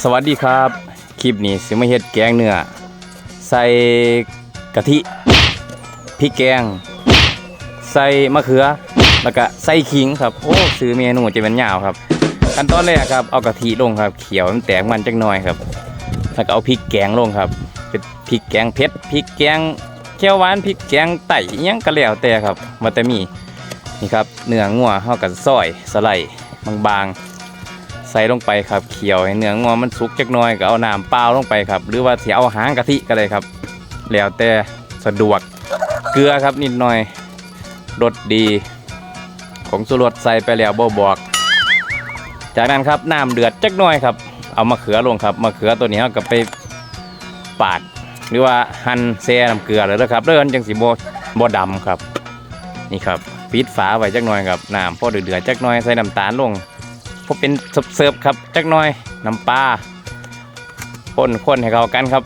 สวัสดีครับ คลิปนี้สิมาเฮ็ดแกงเนื้อใส่กะทิพริกแกง ใส่มะเขือ แล้วก็ใส่ขิงครับโอ้ซื้อเมนูจะเป็นยาวครับ ขั้นตอนแรกครับเอากะทิลงครับเขียวให้มันแตกมันจักหน่อยครับ แล้วก็เอาพริกแกงลงครับเป็นพริกแกงเผ็ดพริกแกงเขียวหวานพริกแกงไต่ยังก็แล้วแต่ครับว่าแต่มีนี่ครับเนื้องัวเฮากับซอยสไลด์บางๆ ใส่ลงไปครับเคี่ยวให้เนื้องอมันสุกจักหน่อยก็เอาน้ำเปล่าลงไปครับ หรือว่าสิเอาหางกะทิก็ได้ครับ แล้วแต่สะดวกเกลือครับนิดหน่อยรสดี ของสุรสใส่ไปแล้วบ่บอก จากนั้นครับน้ำเดือดจักหน่อยครับ เอามะเขือลงครับมะเขือตัวนี้เราก็ไปปาด หรือว่าหั่นแซ่น้ำเกลือเลยนะครับเรื่อนจังสีโบบ่ดำครับ นี่ครับปิดฝาไว้จักหน่อยครับน้ำพอเดือดๆจักหน่อยใส่น้ำตาลลง พอเป็นเสิร์ฟครับจักหน่อยน้ำปลาคนคนให้เข้ากันครับ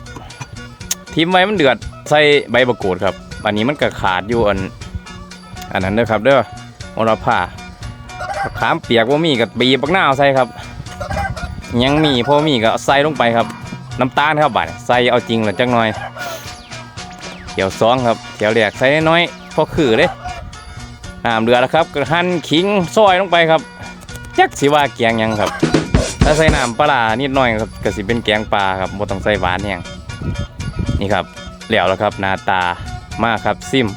ทิมไว้มันเดือดใส่ใบมะกรูดครับอันนี้มันก็ขาดอยู่อัน อันนั้นเด้อครับเด้อมรผ้าขามเปียกว่ามีกับบีบักหน้าวใส่ครับ ยังมีพอมีก็ใส่ลงไปครับ น้ำตาลครับบาดใส่เอาจริงเหรอจักหน่อยเขียวซองครับเขียวแหลกใส่น้อยพอคือเลยน้ำเดือดแล้วครับก็หั่นขิงซอยลงไปครับ จักสิว่าแกงหยังครับ ถ้าใส่น้ำปลาร้านิดหน่อยครับก็สิเป็นแกงปลาครับบ่ต้องใส่หวานแหงนี่ครับแล้วแล้วครับหน้าตามากครับซิม